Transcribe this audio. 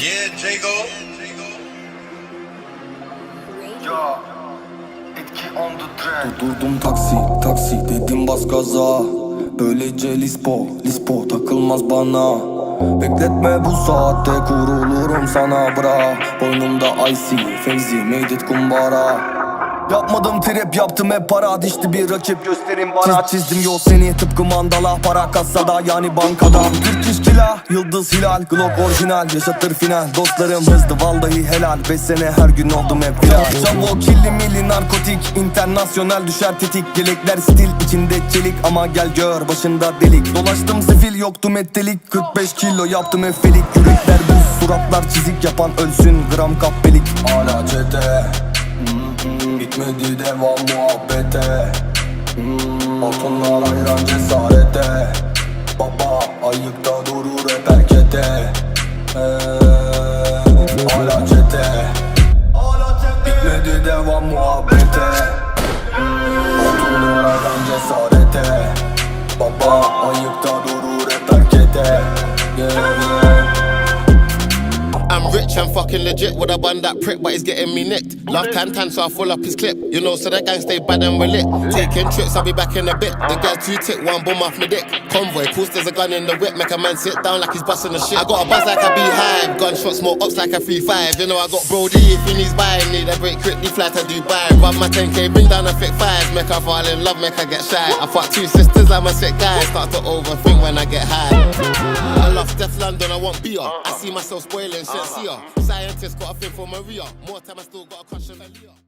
Yeah, Jago. Yo, etki on the track. Durdum taksi, taksi dedim bas gaza. Böylece lispo, lispo takılmaz bana. Bekletme bu saatte kurulurum sana bra. Boynumda icy, Feyzi, made it kumbara. Yapmadım trip yaptım hep para. Dişti bir rakip gösterin bana. Çiz, Çizdim yol seni tıpkı mandala. Para kasada yani bankada Türk işkila yıldız hilal. Glock orijinal yaşatır final. Dostlarım hızlı vallahi helal. Beş sene her gün oldum hep viral. Çavo kirli milli narkotik internasyonel. Düşer tetik Gelekler stil içinde çelik. Ama gel gör başında delik. Dolaştım sefil yoktu mettelik 45 kilo yaptım efelik. Yürekler buz suratlar çizik yapan ölsün. Gram kahpelik Hala çete. Mm, Bitmedi devam muhabbete. Hmm, Altınlar ayran cesarete Hala çete. Bitmedi devam muhabbete. Altınlar ayran cesarete. Baba ayıkta durur hep erkete Yeah, yeah. I'm rich and fucking legit. Would have bun that prick, but he's getting me nicked. Love Tantan, so I full up his clip. You know, so that gang stay bad and we're lit. Taking trips, I'll be back in a bit. The girl two tick, one boom off my dick. Convoy, course there's a gun in the whip. Make a man sit down like he's busting the shit. I got a buzz like a beehive. Gunshots, more ups like a 3-5. You know, I got Brody if he needs buying. Need a break quickly, fly to Dubai. Rub my 10k, bring down a thick five. Make her fall in love, make her get shy. I fuck two sisters, I'm a sick guy. Start to overthink when I get high. I love Steph London, I want beer. I see myself spoiling shit, Scientists got a thing for Maria. More time, I still got a crush on Aaliyah.